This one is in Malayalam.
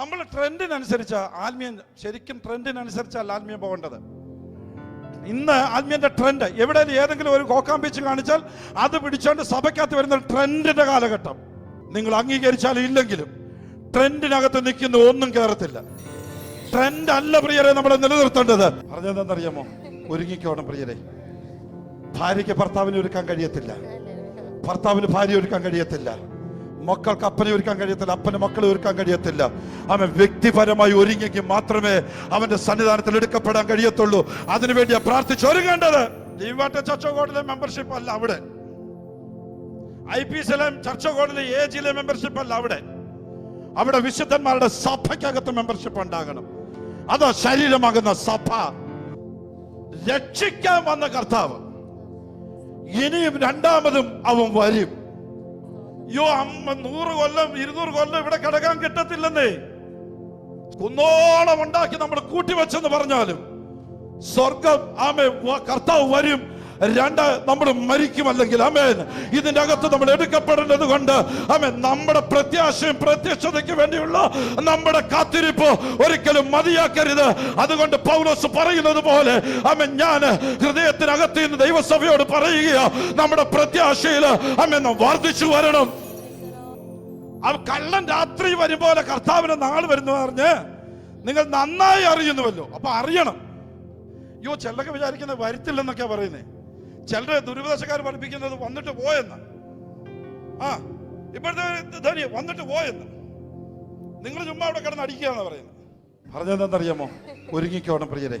നമ്മൾ ട്രെൻഡിനനുസരിച്ച് ആത്മീയം ശരിക്കും ട്രെൻഡിനനുസരിച്ചല്ല ആത്മീയം പോകേണ്ടത്. ഇന്ന് ആത്മീയന്റെ ട്രെൻഡ് എവിടെ ഏതെങ്കിലും ഒരു ബീച്ച് കാണിച്ചാൽ അത് പിടിച്ചോണ്ട് സഭയ്ക്കകത്ത് വരുന്ന ട്രെൻഡിന്റെ കാലഘട്ടം. നിങ്ങൾ അംഗീകരിച്ചാൽ ഇല്ലെങ്കിലും ട്രെൻഡിനകത്ത് നിൽക്കുന്ന ഒന്നും കയറത്തില്ല ട്രെൻഡ് അല്ല പ്രിയരെ നമ്മളെ നിലനിർത്തേണ്ടത്. പറഞ്ഞതെന്നറിയാമോ ഒരുങ്ങിക്കോണം പ്രിയരെ. ഭാര്യയ്ക്ക് ഭർത്താവിനെ ഒരുക്കാൻ കഴിയത്തില്ല. ഭർത്താവിന് ഭാര്യ ഒരുക്കാൻ കഴിയത്തില്ല. മക്കൾക്ക് അപ്പനെ ഒരുക്കാൻ കഴിയത്തില്ല അപ്പന് മക്കളെ ഒരുക്കാൻ കഴിയത്തില്ല. അവൻ വ്യക്തിപരമായി ഒരുങ്ങിയെങ്കിൽ മാത്രമേ അവന്റെ സന്നിധാനത്തിൽ എടുക്കപ്പെടാൻ കഴിയത്തുള്ളൂ. അതിനുവേണ്ടിയാ പ്രാർത്ഥിച്ച് ഒരുങ്ങേണ്ടത്. ലീവാട്ട ചർച്ച കോടതി മെമ്പർഷിപ്പ് അല്ല അവിടെ. ഐ പി എസിലെ കോടതി എ ജിയിലെ മെമ്പർഷിപ്പ് അല്ല അവിടെ. അവിടെ വിശുദ്ധന്മാരുടെ സഭയ്ക്കകത്ത് മെമ്പർഷിപ്പ് ഉണ്ടാകണം. അതോ ശരീരമാകുന്ന സഭ. രക്ഷിക്കാൻ വന്ന കർത്താവ്. ഇനിയും രണ്ടാമതും അവൻ വരും. യോ അമ്മ നൂറ് കൊല്ലം ഇരുന്നൂറ് കൊല്ലം ഇവിടെ കിടക്കാൻ കിട്ടത്തില്ലെന്നേ. കുന്നോളം ഉണ്ടാക്കി നമ്മൾ കൂട്ടിവെച്ചെന്ന് പറഞ്ഞാലും സ്വർഗം ആമേ കർത്താവ് വരും. രണ്ട് നമ്മൾ മരിക്കുമല്ലെങ്കിൽ അമേൻ ഇതിന്റെ അകത്ത് നമ്മൾ എടുക്കപ്പെടേണ്ടത് കൊണ്ട് അമേൻ നമ്മുടെ പ്രത്യാശയും പ്രത്യക്ഷതയ്ക്ക് വേണ്ടിയുള്ള നമ്മുടെ കാത്തിരിപ്പ് ഒരിക്കലും മതിയാക്കരുത്. അതുകൊണ്ട് പൗലോസ് പറയുന്നത് പോലെ അമേൻ ഞാൻ ഹൃദയത്തിനകത്ത് നിന്ന് ദൈവസഭയോട് പറയുകയോ നമ്മുടെ പ്രത്യാശയിൽ അമേൻ നാം വർദ്ധിച്ചു വരണം. ആ കള്ളൻ രാത്രി വരും പോലെ കർത്താവിന് നാൾ വരുന്നു പറഞ്ഞ് നിങ്ങൾ നന്നായി അറിയുന്നുവല്ലോ. അപ്പൊ അറിയണം. അയ്യോ ചെല്ലൊക്കെ വിചാരിക്കുന്നത് വരുത്തില്ലെന്നൊക്കെയാ പറയുന്നേ. ചിലര് ദുരുപദേശക്കാർ പഠിപ്പിക്കുന്നത് വന്നിട്ട് പോയെന്ന്. ആ ഇപ്പോഴത്തെ ധനി വന്നിട്ട് പോയെന്ന്. നിങ്ങൾ ചുമ്മാ അവിടെ കിടന്ന് അടിക്കുകയെന്നാ പറയുന്നത്. പറഞ്ഞതെന്നറിയാമോ ഒരുങ്ങിക്കോണം പ്രിയരെ.